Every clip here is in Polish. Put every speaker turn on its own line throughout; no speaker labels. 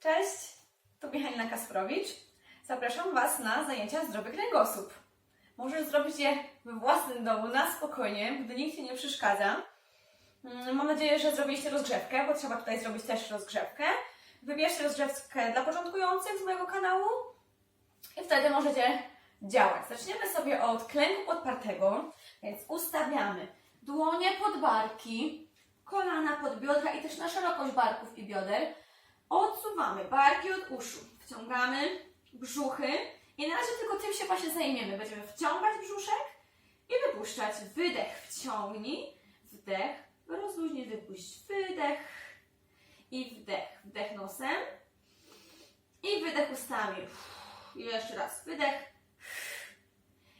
Cześć, tu Michalina Kasprowicz. Zapraszam Was na zajęcia Zdrowy Kręgosłup. Możesz zrobić je we własnym domu, na spokojnie, gdy nikt Ci nie przeszkadza. Mm, Mam nadzieję, że zrobiliście rozgrzewkę, bo trzeba tutaj zrobić też rozgrzewkę. Wybierzcie rozgrzewkę dla początkujących z mojego kanału i wtedy możecie działać. Zaczniemy sobie od klęku podpartego, więc ustawiamy dłonie pod barki, kolana pod biodra i też na szerokość barków i bioder. Odsuwamy barki od uszu, wciągamy brzuchy i na razie tylko tym się właśnie zajmiemy. Będziemy wciągać brzuszek i wypuszczać. Wydech, wciągnij, wdech, rozluźnij, wypuść, wydech i wdech. Wdech nosem i wydech ustami. I jeszcze raz wydech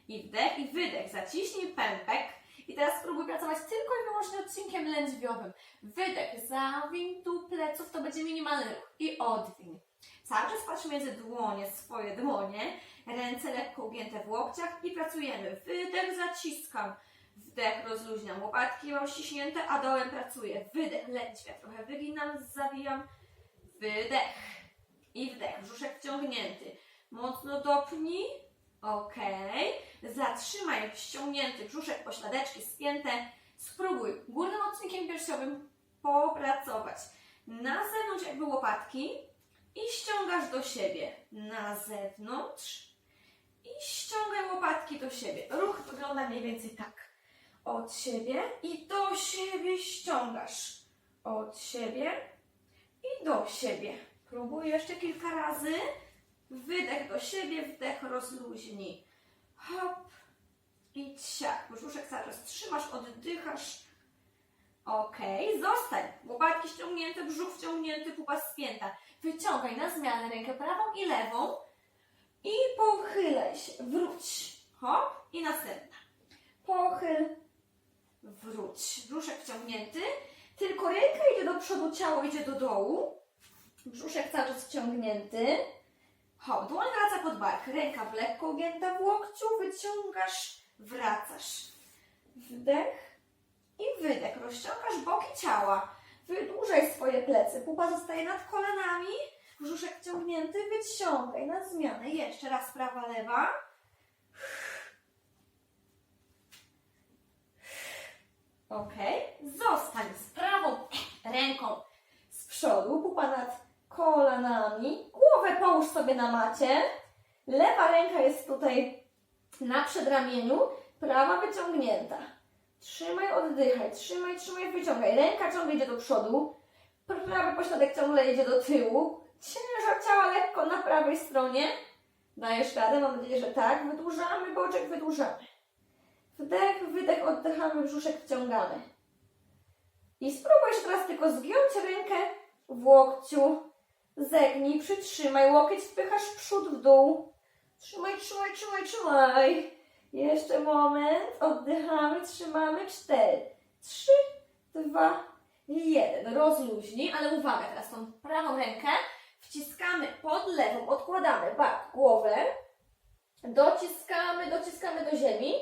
i wdech i wydech. Zaciśnij pępek i teraz spróbuj pracować tylko i wyłącznie odcinkiem lędźwiowym. Wydech, zawiń tu pleców, to będzie minimalny ruch i odwiń. Cały czas patrz między dłonie, swoje dłonie, ręce lekko ugięte w łokciach i pracujemy. Wydech, zaciskam. Wdech, rozluźniam. Łopatki mam ściśnięte, a dołem pracuję. Wydech, lędźwia. Trochę wyginam, zawijam. Wydech i wdech. Brzuszek wciągnięty. Mocno dopnij. Ok. Zatrzymaj ściągnięty brzuszek, pośladeczki spięte. Spróbuj górnym odcinkiem piersiowym popracować. Na zewnątrz jakby łopatki i ściągasz do siebie. Na zewnątrz i ściągaj łopatki do siebie. Ruch wygląda mniej więcej tak. Od siebie i do siebie ściągasz. Od siebie i do siebie. Próbuj jeszcze kilka razy. Wydech do siebie, wdech rozluźnij. Hop i ciach. Brzuszek cały trzymasz, oddychasz. Ok, zostań. Łopatki ściągnięte, brzuch wciągnięty, pupa spięta. Wyciągaj na zmianę rękę prawą i lewą i pochylaj się. Wróć. Hop i następna. Pochyl, wróć. Brzuszek wciągnięty, tylko ręka idzie do przodu, ciało idzie do dołu. Brzuszek cały czas wciągnięty. Hop, dłoń wraca pod bark, ręka w lekko ugięta w łokciu, wyciągasz, wracasz. Wdech i wydech. Rozciągasz boki ciała. Wydłużaj swoje plecy. Pupa zostaje nad kolanami. Brzuszek wciągnięty. Wyciągaj na zmianę. Jeszcze raz prawa, lewa. Ok. Zostań z prawą ręką z przodu. Pupa nad kolanami. Głowę połóż sobie na macie. Lewa ręka jest tutaj na przedramieniu. Prawa wyciągnięta. Trzymaj, oddychaj, trzymaj, trzymaj, wyciągaj. Ręka ciągle idzie do przodu, prawy pośladek ciągle idzie do tyłu. Ciężar ciała lekko na prawej stronie. Dajesz radę, mam nadzieję, że tak. Wydłużamy boczek, wydłużamy. Wdech, wydech, oddychamy, brzuszek wciągamy. I spróbuj jeszcze teraz tylko zgiąć rękę w łokciu. Zegnij, przytrzymaj, łokieć wpychasz w przód, w dół. Trzymaj, trzymaj, trzymaj, trzymaj. Jeszcze moment. Oddychamy, trzymamy. Cztery, trzy, dwa, jeden. Rozluźnij, ale uwaga, teraz tą prawą rękę wciskamy pod lewą, odkładamy bark, głowę. Dociskamy, dociskamy do ziemi.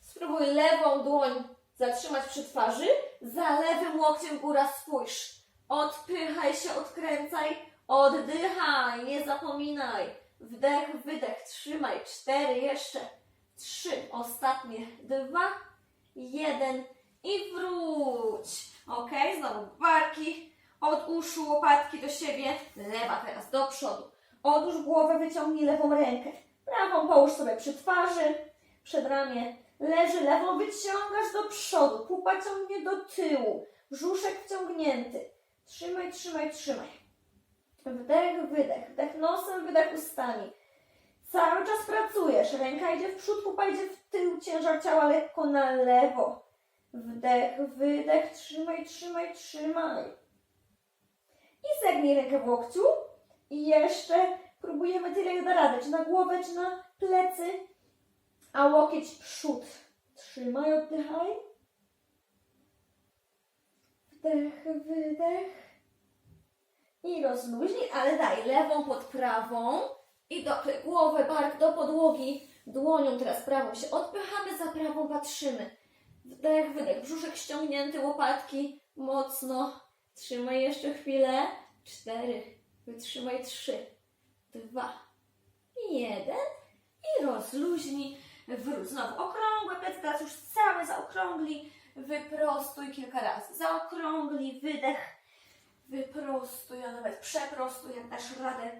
Spróbuj lewą dłoń zatrzymać przy twarzy. Za lewym łokciem góra spójrz. Odpychaj się, odkręcaj, oddychaj, nie zapominaj. Wdech, wydech, trzymaj. Cztery, jeszcze trzy, ostatnie, dwa, jeden i wróć. Ok, znowu barki od uszu, łopatki do siebie, lewa teraz do przodu. Odłóż głowę, wyciągnij lewą rękę. Prawą połóż sobie przy twarzy, przed ramię leży, lewą wyciągasz do przodu, pupa ciągnie do tyłu, brzuszek wciągnięty. Trzymaj, trzymaj, trzymaj. Wdech, wydech, wdech nosem, wydech ustami. Cały czas pracujesz. Ręka idzie w przód, pupa idzie w tył, ciężar ciała lekko na lewo. Wdech, wydech, trzymaj, trzymaj, trzymaj. I zegnij rękę w łokciu. I jeszcze próbujemy tyle, ile da radę. Czy na głowę, czy na plecy. A łokieć przód. Trzymaj, oddychaj. Wdech, wydech. I rozluźnij, ale daj lewą pod prawą. I do głowę, bark do podłogi. Dłonią teraz prawą się odpychamy, za prawą patrzymy. Wdech, wydech, brzuszek ściągnięty, łopatki mocno. Trzymaj jeszcze chwilę. Cztery, Wytrzymaj trzy, dwa, jeden i rozluźnij. Wróć znowu okrągłe plecy, teraz już cały zaokrągli. Wyprostuj kilka razy. Zaokrągli, wydech. Wyprostuj, a nawet przeprostuj, jak dasz radę.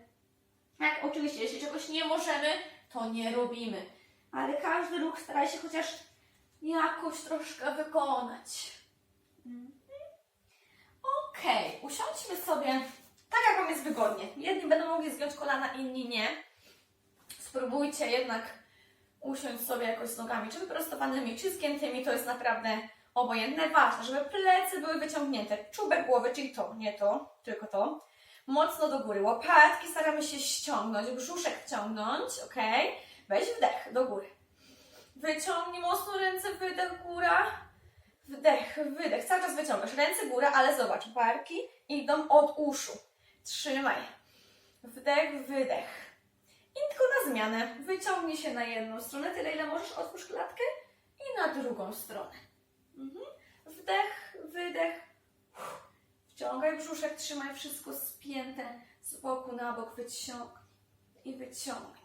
Tak, oczywiście, jeśli czegoś nie możemy, to nie robimy. Ale każdy ruch staraj się chociaż jakoś troszkę wykonać. Mhm. Okej, usiądźmy sobie tak, jak Wam jest wygodnie. Jedni będą mogli zgiąć kolana, inni nie. Spróbujcie jednak usiąść sobie jakoś z nogami, czy wyprostowanymi, czy zgiętymi, to jest naprawdę obojętne. Ważne, żeby plecy były wyciągnięte. Czubek głowy, czyli to, nie to, tylko to. Mocno do góry. Łopatki staramy się ściągnąć, brzuszek ciągnąć, ok? Weź wdech do góry. Wyciągnij mocno ręce, wydech, góra. Wdech, wydech. Cały czas wyciągasz. Ręce góra, ale zobacz, barki idą od uszu. Trzymaj. Wdech, wydech. I tylko na zmianę. Wyciągnij się na jedną stronę, tyle ile możesz, otwórz klatkę i na drugą stronę. Mhm. Wdech, wydech. Wciągaj brzuszek, trzymaj wszystko spięte z boku na bok, wyciągnij i wyciągnij.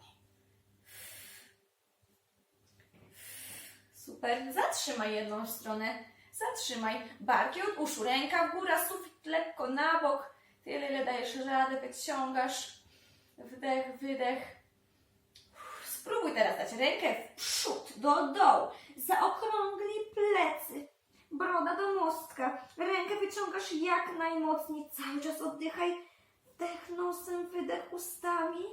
Super. Zatrzymaj jedną stronę. Zatrzymaj. Barki od uszu, ręka w górę, sufit lekko na bok. Tyle, ile dajesz radę, wyciągasz. Wdech, wydech. Spróbuj teraz dać rękę w przód, do dołu. Zaokrąglij plecy. Broda do mostka. Rękę wyciągasz jak najmocniej. Cały czas oddychaj. Wdech nosem, wydech ustami.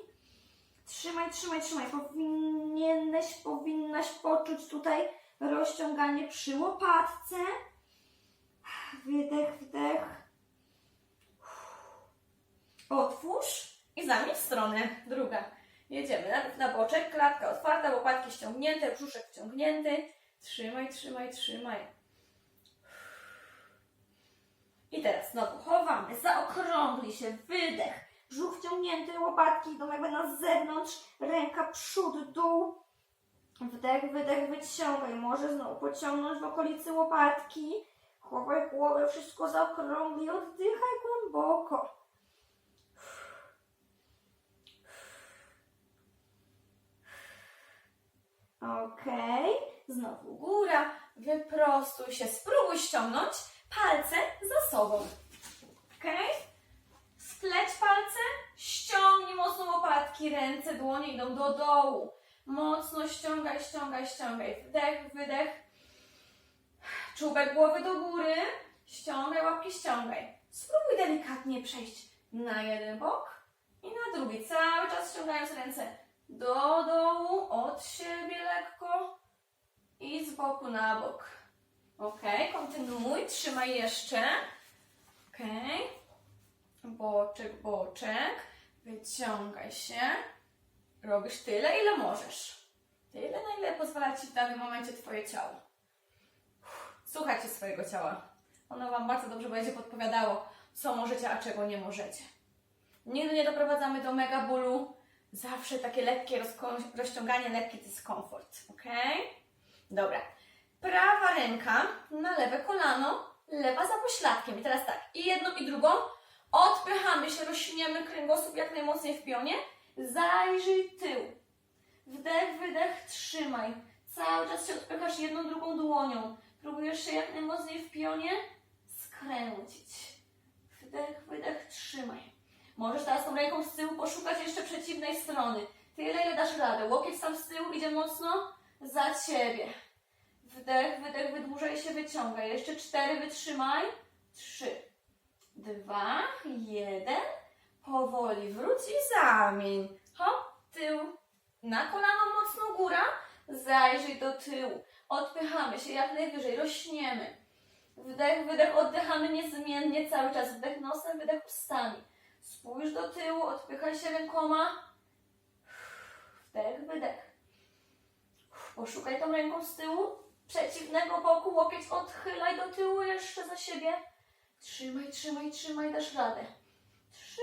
Trzymaj, trzymaj, trzymaj. Powinieneś, powinnaś poczuć tutaj rozciąganie przy łopatce. Wydech, wdech. Otwórz i zamień stronę. Druga. Jedziemy. Na boczek, klatka otwarta, łopatki ściągnięte, brzuszek wciągnięty. Trzymaj, trzymaj, trzymaj. I teraz znowu chowamy, zaokrągli się, wydech, brzuch wciągnięty, łopatki idą jakby na zewnątrz, ręka przód, dół, wdech, wydech, wyciągaj, może znowu pociągnąć w okolicy łopatki, chowaj głowę, wszystko zaokrągli, oddychaj głęboko. Okej, znowu góra, wyprostuj się, spróbuj ściągnąć palce za sobą. Okej? Spleć palce, ściągnij mocno łopatki, ręce, dłonie idą do dołu. Mocno ściągaj, ściągaj, ściągaj. Wdech, wydech. Czubek głowy do góry. Ściągaj, łapki ściągaj. Spróbuj delikatnie przejść na jeden bok i na drugi. Cały czas ściągając ręce do dołu, od siebie lekko i z boku na bok. Ok, kontynuuj, trzymaj jeszcze. Ok, boczek, boczek, wyciągaj się. Robisz tyle, ile możesz. Tyle, na ile pozwala Ci w danym momencie Twoje ciało. Słuchajcie swojego ciała. Ono Wam bardzo dobrze będzie podpowiadało, co możecie, a czego nie możecie. Nigdy nie doprowadzamy do mega bólu. Zawsze takie lekkie rozciąganie, lekki dyskomfort. Ok? Dobra. Prawa ręka na lewe kolano, lewa za pośladkiem. I teraz tak, i jedną i drugą odpychamy się, rośniemy kręgosłup jak najmocniej w pionie. Zajrzyj tył. Wdech, wydech, trzymaj. Cały czas się odpychasz jedną, drugą dłonią. Próbujesz się jak najmocniej w pionie skręcić. Wdech, wydech, trzymaj. Możesz teraz tą ręką z tyłu poszukać jeszcze przeciwnej strony. Tyle, ile dasz radę. Łokieć tam z tyłu idzie mocno za ciebie. Wdech, wydech, wydłużaj się, wyciągaj. Jeszcze cztery, wytrzymaj. Trzy, dwa, jeden. Powoli wróć i zamień. Hop, tył. Na kolano mocno góra. Zajrzyj do tyłu. Odpychamy się jak najwyżej, rośniemy. Wdech, wydech, oddychamy niezmiennie cały czas. Wdech nosem, wydech ustami. Spójrz do tyłu, odpychaj się rękoma. Wdech, wydech. Poszukaj tą ręką z tyłu, przeciwnego boku, łokieć odchylaj do tyłu jeszcze za siebie. Trzymaj, trzymaj, trzymaj, dasz radę. Trzy,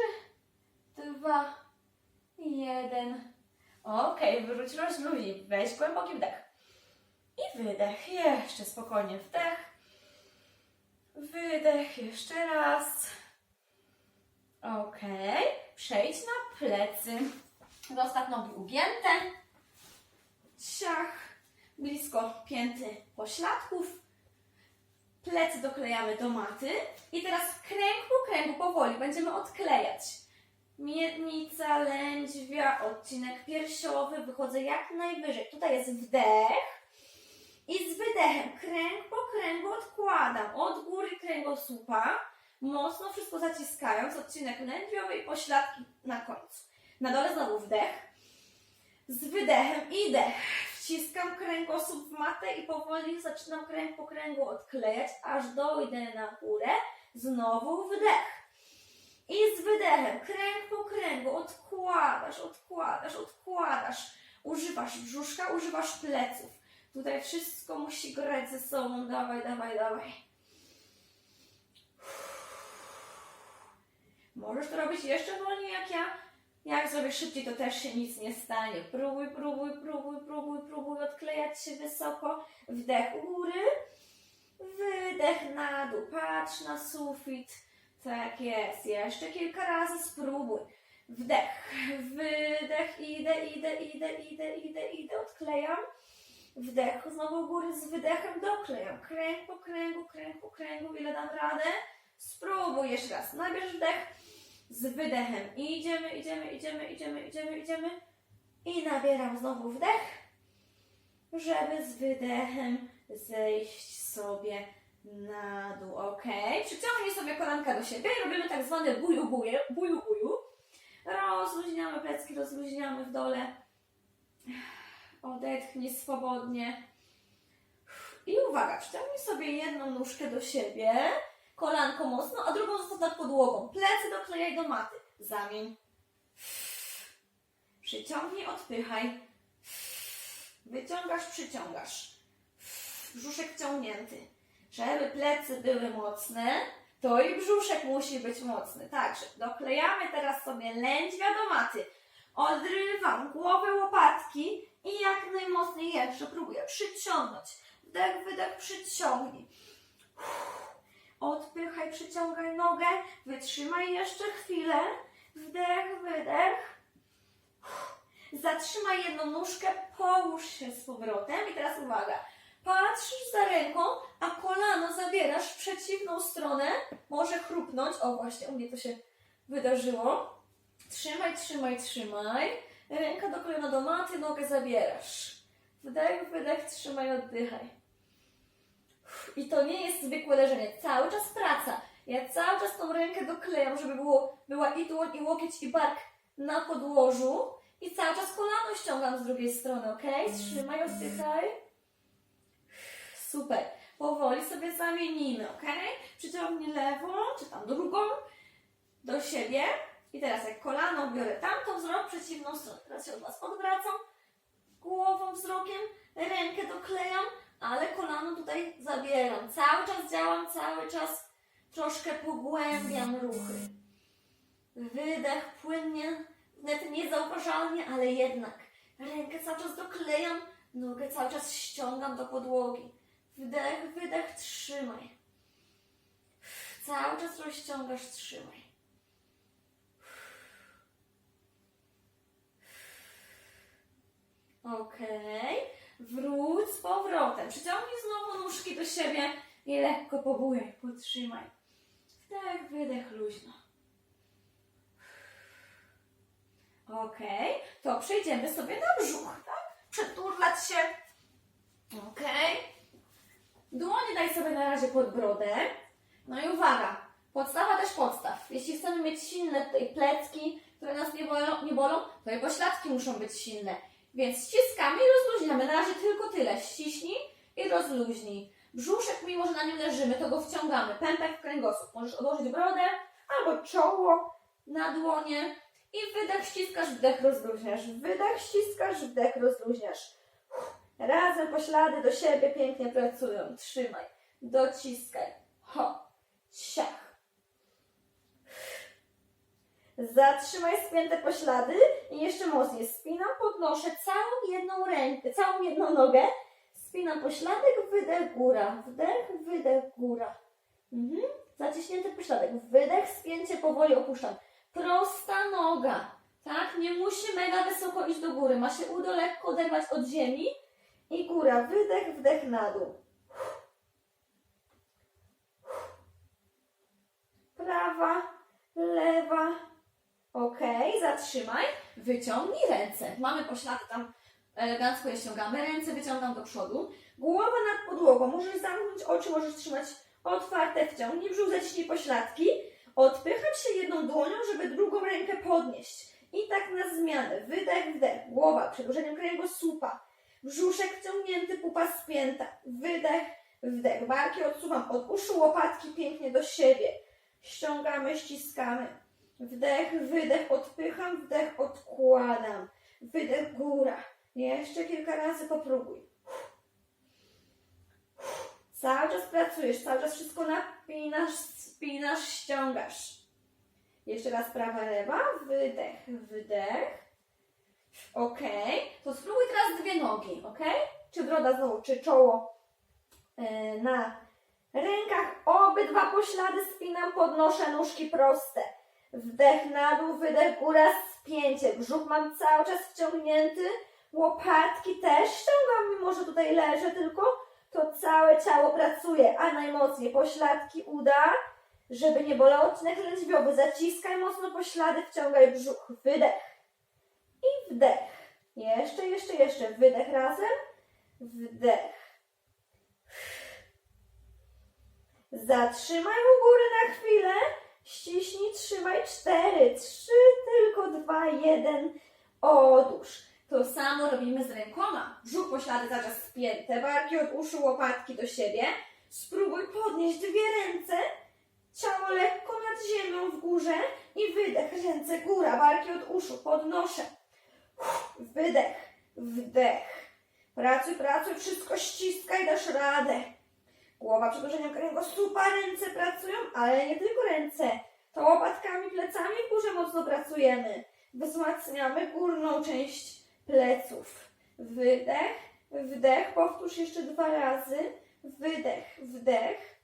dwa, jeden. Okej, wyrzuć rozluźnij. Weź głęboki wdech. I wydech. Jeszcze spokojnie. Wdech. Wydech. Jeszcze raz. Ok, przejdź na plecy. Zostaw nogi ugięte. Ciach, blisko pięty pośladków. Plecy doklejamy do maty. I teraz kręg po kręgu powoli będziemy odklejać. Miednica, lędźwia, odcinek piersiowy. Wychodzę jak najwyżej. Tutaj jest wdech. I z wydechem kręg po kręgu odkładam od góry kręgosłupa, mocno wszystko zaciskając, odcinek lędźwiowy i pośladki na końcu. Na dole znowu wdech. Z wydechem idę. Wciskam kręgosłup w matę i powoli zaczynam kręg po kręgu odklejać, aż dojdę na górę. Znowu wdech. I z wydechem kręg po kręgu odkładasz, odkładasz, odkładasz. Używasz brzuszka, używasz pleców. Tutaj wszystko musi grać ze sobą. Dawaj, dawaj, dawaj. Możesz to robić jeszcze wolniej jak ja. Jak zrobisz szybciej, to też się nic nie stanie. Próbuj, próbuj, próbuj, próbuj, próbuj odklejać się wysoko. Wdech u góry, wydech na dół. Patrz na sufit. Tak jest. Jeszcze kilka razy spróbuj. Wdech, wydech, idę, idę, idę, idę, idę, idę, odklejam. Wdech, znowu u góry z wydechem doklejam. Kręg po kręgu, kręg po kręgu. Ile dam radę? Spróbuj jeszcze raz. Najpierw wdech z wydechem. Idziemy, idziemy, idziemy, idziemy, idziemy, idziemy. I nabieram znowu wdech, żeby z wydechem zejść sobie na dół. Ok. Przyciągnij sobie kolanka do siebie i robimy tak zwane buju, buju, buju, buju. Rozluźniamy plecki, rozluźniamy w dole. Odetchnij swobodnie. I uwaga, przyciągnij sobie jedną nóżkę do siebie, kolanko mocno, a drugą zostaw nad podłogą. Plecy doklejaj do maty. Zamień. Przyciągnij, odpychaj. Wyciągasz, przyciągasz. Brzuszek ciągnięty. Żeby plecy były mocne, to i brzuszek musi być mocny. Także doklejamy teraz sobie lędźwia do maty. Odrywam głowę łopatki i jak najmocniej jeszcze próbuję przyciągnąć. Wdech, wydech, przyciągnij. Odpychaj, przyciągaj nogę. Wytrzymaj jeszcze chwilę. Wdech, wydech. Zatrzymaj jedną nóżkę, połóż się z powrotem. I teraz uwaga. Patrzysz za ręką, a kolano zabierasz w przeciwną stronę. Może chrupnąć. O, właśnie, u mnie to się wydarzyło. Trzymaj, trzymaj, trzymaj. Ręka doklejona do maty, nogę zabierasz. Wdech, wydech, trzymaj, oddychaj. I to nie jest zwykłe leżenie, cały czas praca. Ja cały czas tą rękę doklejam, żeby było, była i dłoń, i łokieć, i bark na podłożu. I cały czas kolano ściągam z drugiej strony, ok? Trzymaj, oddychaj. Super. Powoli sobie zamienimy, ok? Przyciągnij lewą, czy tam drugą do siebie. I teraz jak kolano biorę tamtą wzrok, przeciwną stronę. Teraz się od Was odwracam. Głową, wzrokiem, rękę doklejam, ale kolano tutaj zabieram. Cały czas działam, cały czas troszkę pogłębiam ruchy. Wydech płynnie, nawet niezauważalnie, ale jednak. Rękę cały czas doklejam, nogę cały czas ściągam do podłogi. Wdech, wydech, trzymaj. Cały czas rozciągasz, trzymaj. Okej. Wróć z powrotem. Przyciągnij znowu nóżki do siebie i lekko pobujaj. Podtrzymaj. Wdech, wydech, luźno. Okej. To przejdziemy sobie na brzuch, tak? Przeturlać się. Okej. Dłonie daj sobie na razie pod brodę. No i uwaga. Podstawa też podstaw. Jeśli chcemy mieć silne tutaj plecki, które nas nie bolą, nie bolą to i pośladki muszą być silne. Więc ściskamy i rozluźniamy. Na razie tylko tyle. Ściśnij i rozluźnij. Brzuszek, mimo że na nim leżymy, to go wciągamy. Pępek w kręgosłup. Możesz odłożyć brodę albo czoło na dłonie. I wydech ściskasz, wdech rozluźniasz. Wydech ściskasz, wdech rozluźniasz. Uff. Razem poślady do siebie pięknie pracują. Trzymaj. Dociskaj. Ho. Ciach. Zatrzymaj spięte poślady i jeszcze mocniej spinam, podnoszę całą jedną rękę, całą jedną nogę, spinam pośladek, wydech, góra, wdech, wydech, góra. Mhm. Zaciśnięty pośladek, wydech, spięcie, powoli opuszczam.
prosta noga. Tak? Nie musi mega wysoko iść do góry. Ma się udo lekko oderwać od ziemi i góra. Wydech, wdech na dół. Prawa, lewa. Ok, zatrzymaj. Wyciągnij ręce. Mamy poślady tam elegancko je ściągamy. Ręce wyciągam do przodu. Głowa nad podłogą. Możesz zamknąć oczy, możesz trzymać otwarte. Wciągnij brzuch, zaciśnij pośladki. Odpycham się jedną dłonią, żeby drugą rękę podnieść. I tak na zmianę. Wydech, wdech. Głowa przedłużeniem kręgosłupa. Brzuszek wciągnięty, pupa spięta. Wydech, wdech. Barki odsuwam od uszu, łopatki pięknie do siebie. Ściągamy, ściskamy. Wdech, wydech, odpycham, wdech, odkładam. Wydech, góra. Jeszcze kilka razy popróbuj. Cały czas pracujesz, cały czas wszystko napinasz, spinasz, ściągasz. Jeszcze raz prawa, lewa, wydech, wydech. Ok, to spróbuj teraz dwie nogi, ok? Czy broda znowu, czy czoło e, na rękach. Obydwa poślady spinam, podnoszę nóżki proste. Wdech na dół, wydech góra, spięcie. Brzuch mam cały czas wciągnięty. Łopatki też ściągam, mimo że tutaj leżę tylko. To całe ciało pracuje, a najmocniej pośladki uda, żeby nie bolał odcinek lędźwiowy. Zaciskaj mocno poślady, wciągaj brzuch. Wydech i wdech. Jeszcze, jeszcze, jeszcze. Wydech razem. Wdech. Zatrzymaj u góry na chwilę. Ściśnij. Cztery, trzy, tylko dwa, jeden. Odłóż. To samo robimy z rękoma. Brzuch poślady cały czas spięte, barki od uszu, łopatki do siebie. Spróbuj podnieść dwie ręce, ciało lekko nad ziemią w górze i wydech, ręce góra, barki od uszu, podnoszę. Wydech, wdech. Pracuj, pracuj, wszystko ściskaj, dasz radę. Głowa przedłużeniem kręgosłupa, ręce pracują, ale nie tylko ręce. To łopatkami, plecami w górze mocno pracujemy. Wzmacniamy górną część pleców. Wydech, wdech, powtórz jeszcze dwa razy. Wydech, wdech.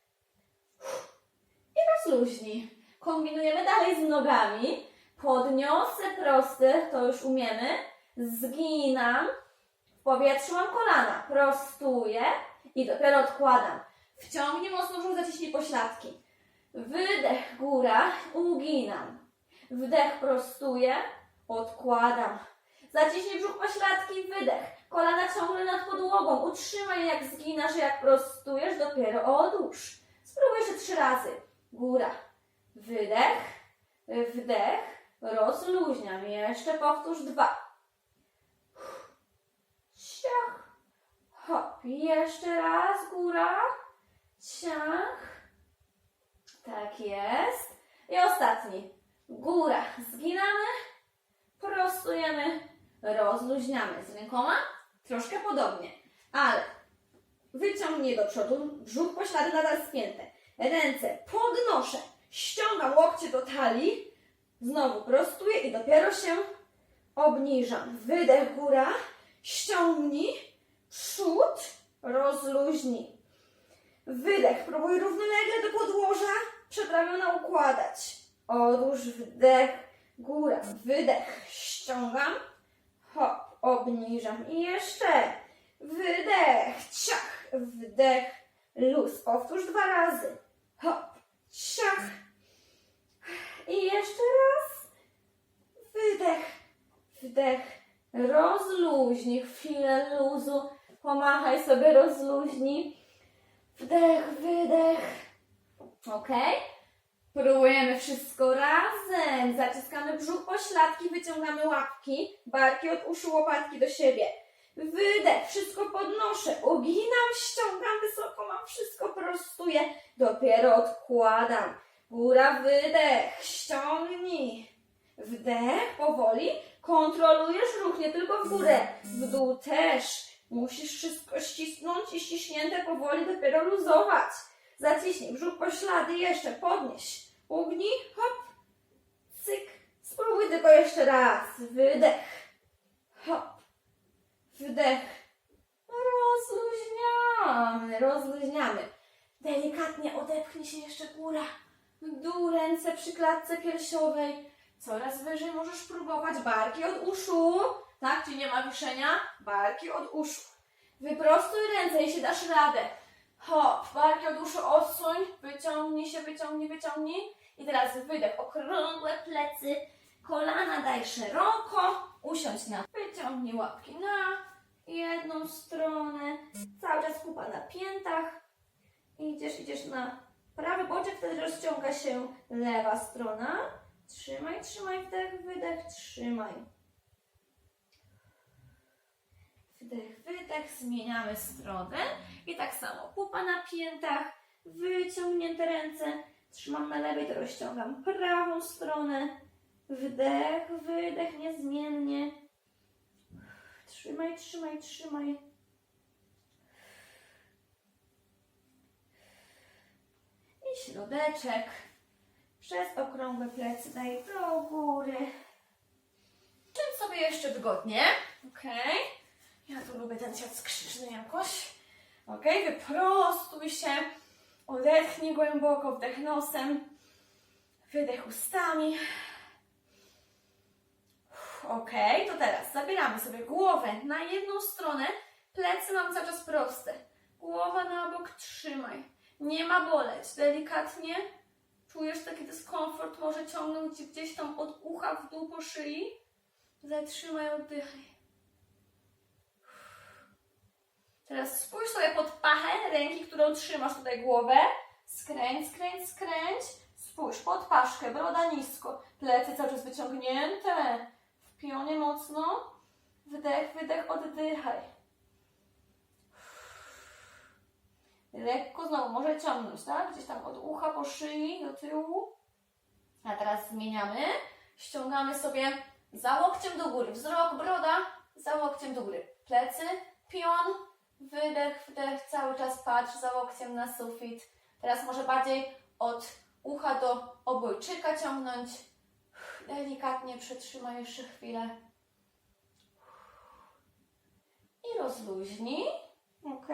I rozluźnij. Kombinujemy dalej z nogami. Podniosę prosty, to już umiemy. Zginam. W powietrzu mam kolana. Prostuję i dopiero odkładam. Wciągnij mocno brzuch, zaciśnij pośladki. Wydech, góra, uginam. Wdech, prostuję, odkładam. Zaciśnij brzuch pośladki, wydech. Kolana ciągle nad podłogą. Utrzymaj jak zginasz, jak prostujesz, dopiero odłóż. Spróbuj jeszcze trzy razy. Góra, wydech, wdech, rozluźniam. Jeszcze powtórz dwa. Ciach, hop. Jeszcze raz, góra, ciach. Tak jest. I ostatni. Góra, zginamy, prostujemy, rozluźniamy. Z rękoma troszkę podobnie, ale wyciągnij do przodu, brzuch poślady nadal spięte. Ręce podnoszę, ściągam łokcie do talii, znowu prostuję i dopiero się obniżam. Wydech góra, ściągnij, przód, rozluźnij. Wydech, próbuj równolegle do podłoża, przedramiona układać. Odłóż wdech, góra, wydech, ściągam, hop, obniżam. I jeszcze. Wydech, ciach, wdech, luz. Powtórz dwa razy, hop, ciach. I jeszcze raz, wydech, wdech, rozluźnij, chwilę luzu, pomachaj sobie, rozluźnij, wdech, wydech, ok? Próbujemy wszystko razem. Zaciskamy brzuch pośladki, wyciągamy łapki, barki od uszu, łopatki do siebie. Wydech, wszystko podnoszę, uginam, ściągam wysoko, mam wszystko prostuję, dopiero odkładam. Góra, wydech, ściągnij. Wdech, powoli, kontrolujesz ruch, nie tylko w górę, w dół też. Musisz wszystko ścisnąć i ściśnięte powoli dopiero luzować. Zaciśnij brzuch poślady, jeszcze podnieś. Ugnij, hop, cyk. Spróbuj tylko jeszcze raz. Wydech, hop, wdech. Rozluźniamy, rozluźniamy. Delikatnie odepchnij się jeszcze góra. W dół ręce przy klatce piersiowej.
Coraz wyżej możesz próbować barki od uszu. Tak, czyli nie ma wiszenia. Barki od uszu. Wyprostuj ręce, jeśli dasz radę. Hop, barki od uszu odsuń. Wyciągnij się, wyciągnij, wyciągnij. I teraz wydech, okrągłe plecy. Kolana daj szeroko. Usiądź na. Wyciągnij łapki na jedną stronę. Cały czas kupa na piętach. Idziesz, idziesz na prawy boczek, wtedy rozciąga się lewa strona. Trzymaj, trzymaj wdech, wydech, trzymaj. Wdech, wydech, zmieniamy stronę. I tak samo, pupa na piętach, wyciągnięte ręce. Trzymam na lewej, to rozciągam prawą stronę. Wdech, wydech, niezmiennie. Trzymaj, trzymaj, trzymaj. I środeczek. Przez okrągłe plecy daj do góry. Czym sobie jeszcze wygodnie. Ok. Ja tu lubię ten siat skrzyżny jakoś. Ok, wyprostuj się. Odetchnij głęboko, wdech nosem. Wydech ustami. Ok, to teraz zabieramy sobie głowę na jedną stronę. Plecy mam cały czas proste. Głowa na bok, trzymaj. Nie ma boleć. Delikatnie czujesz taki dyskomfort, może ciągnąć ci gdzieś tam od ucha w dół po szyi. Zatrzymaj, oddychaj. Teraz spójrz sobie pod pachę ręki, którą trzymasz tutaj głowę. Skręć, skręć, skręć. Spójrz pod paszkę, broda nisko. Plecy cały czas wyciągnięte. W pionie mocno. Wdech, wydech, oddychaj. Lekko znowu może ciągnąć, tak? Gdzieś tam od ucha po szyi do tyłu. A teraz zmieniamy. Ściągamy sobie za łokciem do góry. Wzrok, broda, za łokciem do góry. Plecy, pion, wydech, wdech. Cały czas patrz za łokciem na sufit. Teraz może bardziej od ucha do obojczyka ciągnąć. Delikatnie przytrzymaj jeszcze chwilę. I rozluźnij. Ok.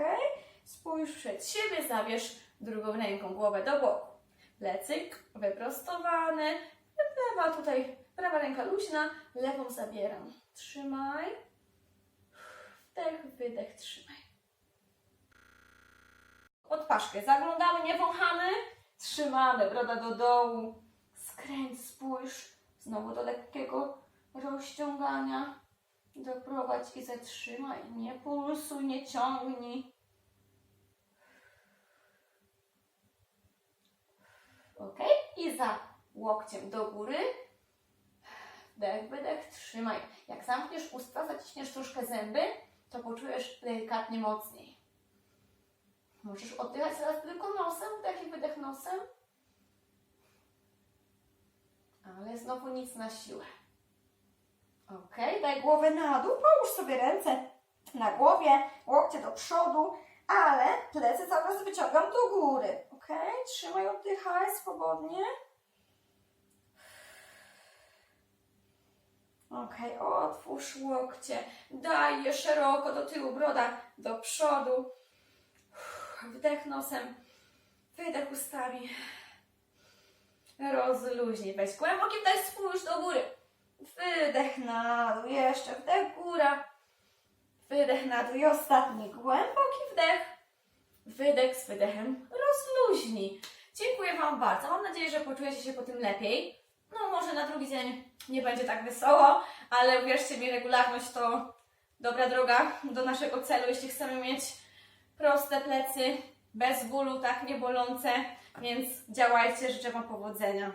Spójrz przed siebie, zabierz drugą ręką głowę do boku. Plecyk wyprostowany. Lewa tutaj, prawa ręka luźna, lewą zabieram. Trzymaj. Wdech, wydech, trzymaj. Pod paszkę zaglądamy, nie wąchamy. Trzymamy, broda do dołu. Skręć, spójrz. Znowu do lekkiego rozciągania. Doprowadź i zatrzymaj. Nie pulsuj, nie ciągnij. Ok? I za łokciem do góry. Wdech, wydech, trzymaj. Jak zamkniesz usta, zaciśniesz troszkę zęby, to poczujesz delikatnie mocniej. Możesz oddychać teraz tylko nosem, wdech i wydech nosem. Ale znowu nic na siłę. Ok, daj głowę na dół, połóż sobie ręce na głowie, łokcie do przodu, ale plecy cały czas wyciągam do góry. Ok, trzymaj, oddychaj swobodnie. Ok, otwórz łokcie, daj je szeroko do tyłu, broda do przodu. Wdech nosem, wydech ustami. Rozluźnij, weź głęboki wdech, spójrz do góry. Wydech na dół, jeszcze wdech, góra. Wydech na dół i ostatni głęboki wdech. Wydech z wydechem rozluźnij. Dziękuję Wam bardzo. Mam nadzieję, że poczujecie się po tym lepiej. No może na drugi dzień nie będzie tak wesoło, ale uwierzcie mi, regularność to dobra droga do naszego celu, jeśli chcemy mieć proste plecy, bez bólu, tak, nie bolące, więc działajcie, życzę Wam powodzenia.